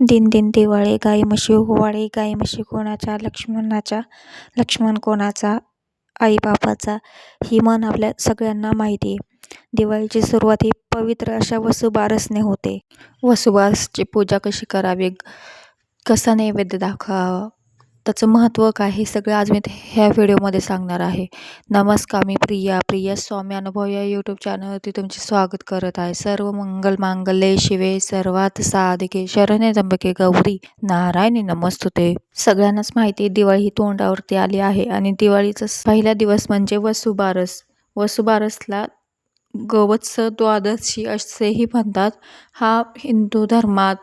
दिन दिन दिवाळी गाई म्हशी ओवाळी गाई म्हशी कोणाच्या लक्ष्मणाच्या लक्ष्मण कोणाचा आई बापाचा ही म्हण आपल्या सगळ्यांना माहिती आहे. दिवाळीची सुरुवात ही पवित्र अशा वसुबारसने होते. वसुबारसची पूजा कशी करावी? कसा नैवेद्य दाखवावा त्याचं महत्त्व काय हे सगळं आज मी ह्या व्हिडिओमध्ये सांगणार आहे. नमस्कार मी प्रिया. प्रिया स्वामी अनुभव या यूट्यूब चॅनलवरती तुमचे स्वागत करत आहे. सर्व मंगल मांगल्ये शिवे सर्वात साधिके शरणे त्र्यंबके गौरी नारायणी नमस्तुते. सगळ्यांनाच माहिती आहे दिवाळी ही तोंडावरती आली आहे आणि दिवाळीचा पहिला दिवस म्हणजे वसुबारस. वसुबारसला गवत्स द्वादशी असेही म्हणतात. हा हिंदू धर्मात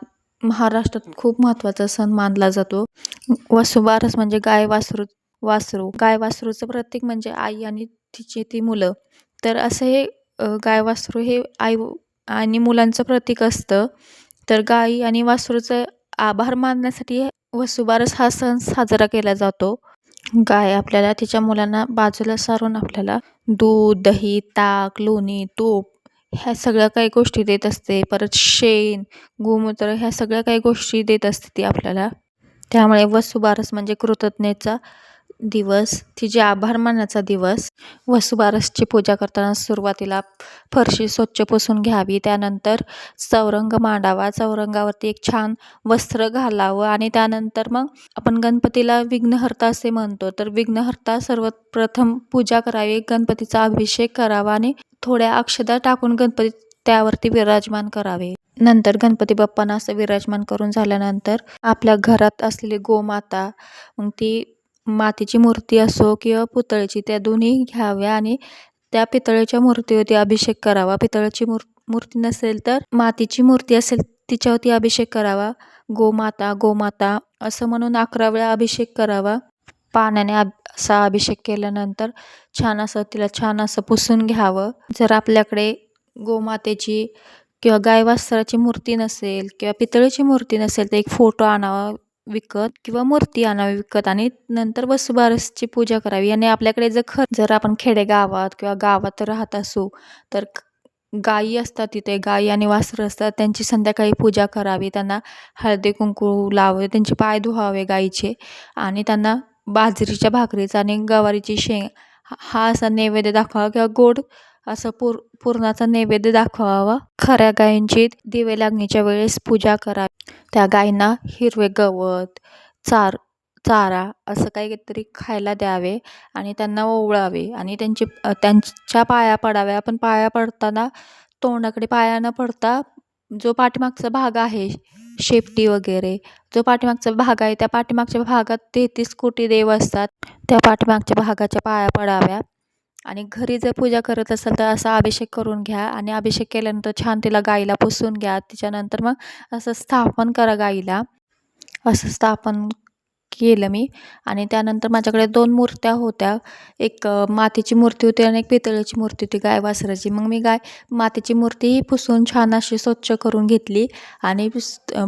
महाराष्ट्रात खूप महत्त्वाचा सण मानला जातो. वसुबारस म्हणजे गाय वासरू वासरू. गाय वासरूचं प्रतीक म्हणजे आई आणि तिची ती मुलं. तर असं हे गाय वासरू हे आई आणि मुलांचं प्रतीक असतं. तर गाई आणि वासरूचं आभार मानण्यासाठी वसुबारस हा सण साजरा केला जातो. गाय आपल्याला तिच्या मुलांना बाजूला सारून आपल्याला दूध दही ताक लोणी तूप ह्या सगळ्या काही गोष्टी देत असते. परत शेण गोमूत्र ह्या सगळ्या काही गोष्टी देत असते ती आपल्याला. त्यामुळे वसुबारस म्हणजे कृतज्ञतेचा दिवस तिचे आभार मानायचा दिवस वसुबारसची पूजा करताना सुरुवातीला फरशी स्वच्छ पुसून घ्यावी त्यानंतर चौरंग मांडावा चौरंगावरती एक छान वस्त्र घालावं आणि त्यानंतर मग आपण गणपतीला विघ्नहर्ता असे म्हणतो. तर विघ्नहर्ता सर्वप्रथम पूजा करावी गणपतीचा अभिषेक करावा आणि थोड्या अक्षदा टाकून गणपती त्यावरती विराजमान करावे. नंतर गणपती बाप्पांना असं विराजमान करून झाल्यानंतर आपल्या घरात असलेली गोमाता मग ती मातीची मूर्ती असो किंवा पुतळ्याची त्या दोन्ही घ्याव्या आणि त्या पितळेच्या मूर्तीवरती अभिषेक करावा. पितळेची मूर् मूर्ती नसेल तर मातीची मूर्ती असेल तिच्यावरती अभिषेक करावा. गोमाता गोमाता असं म्हणून अकरा वेळा अभिषेक करावा. पाण्याने अब असा अभिषेक केल्यानंतर छान असं तिला छान असं पुसून घ्यावं. जर आपल्याकडे गोमातेची किंवा गाय मूर्ती नसेल किंवा पितळेची मूर्ती नसेल तर एक फोटो आणावा. विकत किंवा मूर्ती आणावी विकत आणि नंतर वसुबारसची पूजा करावी. आणि आपल्याकडे जर खर जर आपण खेडेगावात किंवा गावात राहत असू तर गायी असतात तिथे. गायी आणि वासरं असतात. त्यांची संध्याकाळी पूजा करावी. त्यांना हळदी कुंकू लावावे. त्यांचे पाय धुवावे गाईचे आणि त्यांना बाजरीच्या भाकरीचा आणि गवारीची शेंग हा असा नैवेद्य दाखवावा किंवा गोड असं पूर पुरणाचा नैवेद्य दाखवावा. खऱ्या गायींची दिवे लागण्याच्या वेळेस पूजा करावी. त्या गायींना हिरवे गवत चार चारा असं काहीतरी खायला द्यावे आणि त्यांना ओवळावे आणि त्यांची त्यांच्या पाया पडाव्या. पण पाया पडताना तोंडाकडे पाया न पडता जो पाठीमागचा भाग आहे शेपटी वगैरे जो पाठीमागचा भाग आहे त्या पाठीमागच्या भागात तेहतीस कोटी देव असतात. त्या पाठीमागच्या भागाच्या पाया पडाव्या. आणि घरी जर पूजा करत असाल तर असा अभिषेक करून घ्या आणि अभिषेक केल्यानंतर छान तिला गाईला पुसून घ्या. तिच्यानंतर मग असं स्थापन करा गाईला. असं स्थापन केलं मी. आणि त्यानंतर माझ्याकडे दोन मूर्त्या होत्या. एक मातीची मूर्ती होती आणि एक पितळेची मूर्ती होती गाय वासराची. मग मी गाय मातीची मूर्ती पुसून छान अशी स्वच्छ करून घेतली आणि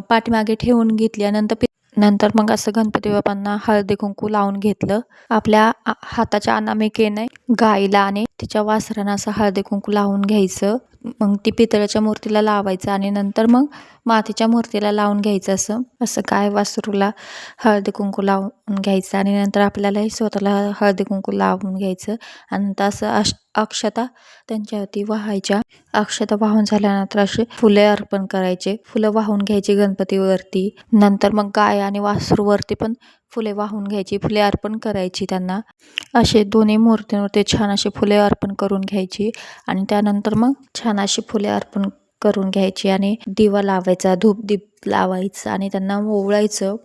पाठीमागे ठेवून घेतली आणि नंतर नंतर मग असं गणपती बाप्पांना हळदी कुंकू लावून घेतलं. आपल्या हाताच्या अनामिकेने गाईला आणि तिच्या वासरानं असं हळदी कुंकू लावून घ्यायचं. मग ती पितळ्याच्या मूर्तीला लावायचं आणि नंतर मग मातीच्या मूर्तीला लावून घ्यायचं असं. असं गाय वासरूला हळदी कुंकू लावून घ्यायचं आणि नंतर आपल्यालाही स्वतःला हळदी कुंकू लावून घ्यायचं. आणि नंतर असं अष्ट अक्षता त्यांच्यावरती वाहायच्या. अक्षता वाहून झाल्यानंतर असे फुले अर्पण करायचे. फुलं वाहून घ्यायची गणपतीवरती. नंतर मग गाय आणि वासरूवरती पण फुले वाहून घ्यायची फुले अर्पण करायची त्यांना. असे दोन्ही मूर्तींवरती छान अशी फुले अर्पण करून घ्यायची आणि त्यानंतर मग छान अशी फुले अर्पण करून घ्यायची आणि दिवा लावायचा धूप दीप लावायचा आणि त्यांना ओवळायचं.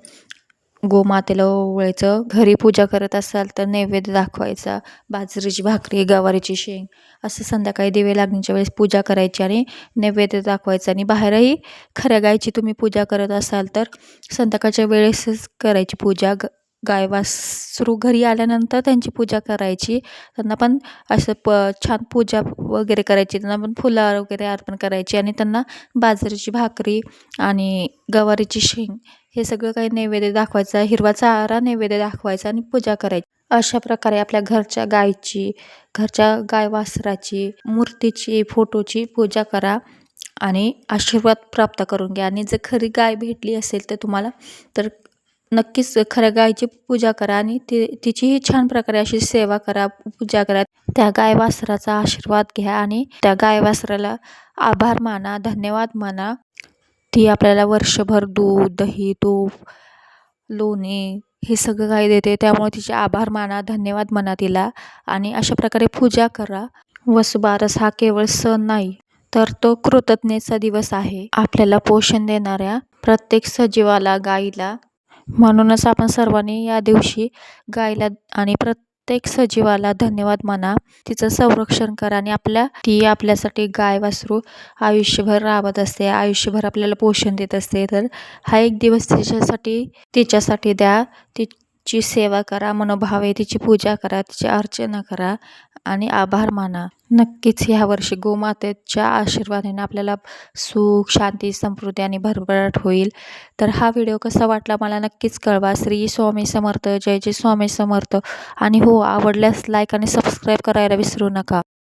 गोमातेला ओवळायचं. घरी पूजा करत असाल तर नैवेद्य दाखवायचा. बाजरीची भाकरी गवारीची शेंग असं संध्याकाळी दिवे लागण्याच्या वेळेस पूजा करायची आणि नैवेद्य दाखवायचं. आणि बाहेरही खऱ्या गायची तुम्ही पूजा करत असाल तर संध्याकाळच्या वेळेसच करायची पूजा. ग गाय वासरू घरी आल्यानंतर त्यांची पूजा करायची. त्यांना पण असं प छान पूजा वगैरे करायची. त्यांना पण फुलं वगैरे अर्पण करायची आणि त्यांना बाजरीची भाकरी आणि गवारीची शेंग हे सगळं काही नैवेद्य दाखवायचा हिरवा चारा नैवेद्य दाखवायचा आणि पूजा करायची. अशा प्रकारे आपल्या घरच्या गायची घरच्या गाय वासराची मूर्तीची फोटोची पूजा करा आणि आशीर्वाद प्राप्त करून घ्या. आणि जर खरी गाय भेटली असेल तर तुम्हाला तर नक्कीच खऱ्या गायची पूजा करा आणि ती तिचीही छान प्रकारे अशी सेवा करा पूजा करा. त्या गाय वासराचा आशीर्वाद घ्या आणि त्या गाय वासराला आभार माना धन्यवाद माना. ती आपल्याला वर्षभर दूध दही तूप लोणी हे सगळं काही देते. त्यामुळे तिचे आभार माना धन्यवाद म्हणा तिला. आणि अशा प्रकारे पूजा करा. वसुबारस हा केवळ सण नाही तर तो कृतज्ञतेचा दिवस आहे. आपल्याला पोषण देणाऱ्या प्रत्येक सजीवाला गाईला. म्हणूनच आपण सर्वांनी या दिवशी गायला आणि प्रत्येक सजीवाला धन्यवाद म्हणा. तिचं संरक्षण करा आणि आपल्या ती आपल्यासाठी गाय वासरू आयुष्यभर राबत असते आयुष्यभर आपल्याला पोषण देत असते. तर हा एक दिवस तिच्यासाठी तिच्यासाठी द्या. तिची सेवा करा मनोभावे तिची पूजा करा तिची अर्चना करा आणि आभार माना. नक्कीच ह्या वर्षी गोमातेच्या आशीर्वादाने आपल्याला सुख शांती समृद्धी आणि भरभराट होईल. तर हा व्हिडिओ कसा वाटला मला नक्कीच कळवा. श्री स्वामी समर्थ. जय जय स्वामी समर्थ. आणि हो आवडल्यास लाईक आणि सबस्क्राईब करायला विसरू नका.